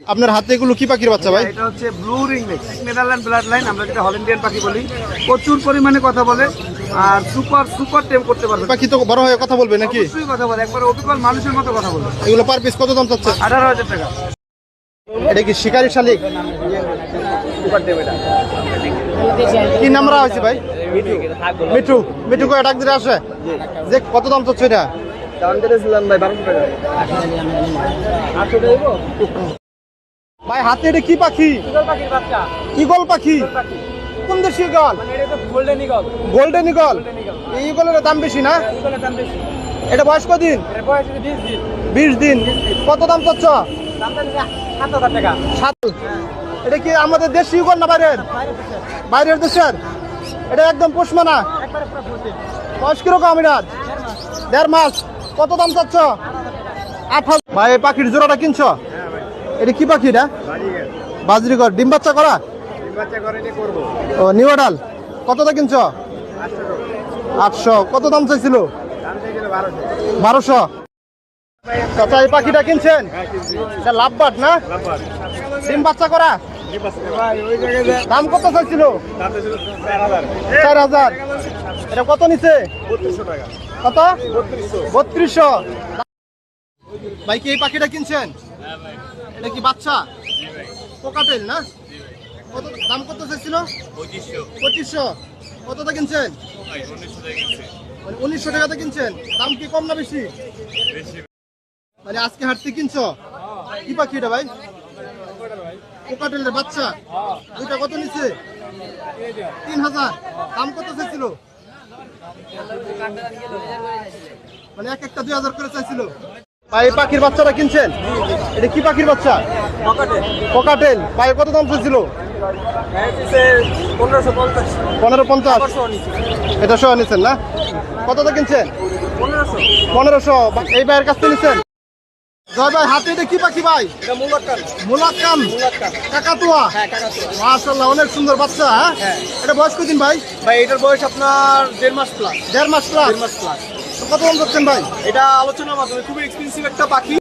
আপনার হাতে এগুলো কি পাখির বাচ্চা ভাই? এটা হচ্ছে blue ring Netherland blood line আমরা যেটা হল্যান্ডিয়ান পাখি বলি। প্রচুর পরিমাণে কথা বলে আর সুপার সুপার টেম করতে পারবে। পাখি তো বড় হয়ে কথা বলবে নাকি? অবশ্যই কথা বলে একবার অবিকল মানুষের মতো কথা বলে এগুলো পার পিস কত দাম চাচ্ছে? আঠারো হাজার টাকা। এটা কি শিকারি শালিক? সুপার টেম এটা। কি নাম রাখা হয়েছে ভাই? মিঠু। মিঠু। কয় ডাক দিতে আসে? যে কত দাম চাচ্ছে এটা? দাম দিয়েছিলাম ভাই বারোশো টাকা। আটশো টাকা দেবো? ভাই হাতে এটা কি পাখি? ইগল পাখি? কোন দেশি ইগল এটা গোল্ডেন ইগল গোল্ডেন ইগল এই ইগলের দাম বেশি না? বেশি। এটা বয়স কদিন? বিশ দিন। কত দাম চাচ্ছ? সাত এটা কি আমাদের দেশি ইগল না বাইরের? বাইরের দেশের। এটা একদম ফুল দিন। বয়স কীরকম এটার? দেড় মাস। কত দাম চাচ্ছ? আট হাজার ভাই পাখির জোড়াটা কিনছো? এটা কি পাখি এটা? বাজরিগর ডিম বাচ্চা করা? ও নিউ ডাল কতটা কিনছো? আটশো। কত দাম চাইছিল? বারোশো। চাচা এই পাখিটা কিনছেন? এটা লাভবাট না? ডিম বাচ্চা করা? দাম কত চাইছিল? চার হাজার। এটা কত নিছে? কত? বত্রিশশো। ভাই কি এই পাখিটা কিনছেন? এটা কি বাচ্চা? পোকাটেল না? কত দাম কত চাইছিল? পঁচিশশো। কতটা কিনছেন? মানে উনিশশো টাকাতে কিনছেন? দাম কি কম না বেশি? মানে আজকে হাঁটতে কিনছো? কি পাখি এটা ভাই? পোকাটেলের বাচ্চা? দুইটা কত নিচ্ছে তিন হাজার। দাম কত চাইছিল? মানে এক একটা দুই হাজার করে চাইছিল। ভাই পাখির বাচ্চাটা কিনছেন? এটা কি পাখির বাচ্চা? কোকাটেল ভাই কত দাম পঞ্চাশ। পনেরো পঞ্চাশ। এটা সহ নিচ্ছেন না? কতটা কিনছেন? পনেরোশো। এই ভাইয়ের কাছ থেকে নিচ্ছেন জয় ভাই হাতে এটা কি পাখি ভাই? মুলাক্কাম। কাকাতুয়া? হ্যাঁ মাশাল্লাহ অনেক সুন্দর বাচ্চা হ্যাঁ? হ্যাঁ। এটা বয়স কদিন ভাই? ভাই এটার বয়স আপনার দেড় মাস প্লাস দেড় মাস প্লাস দেড় মাস প্লাস কত দাম ভাই? এটা আলোচনার মাধ্যমে খুবই এক্সপেন্সিভ একটা পাখি।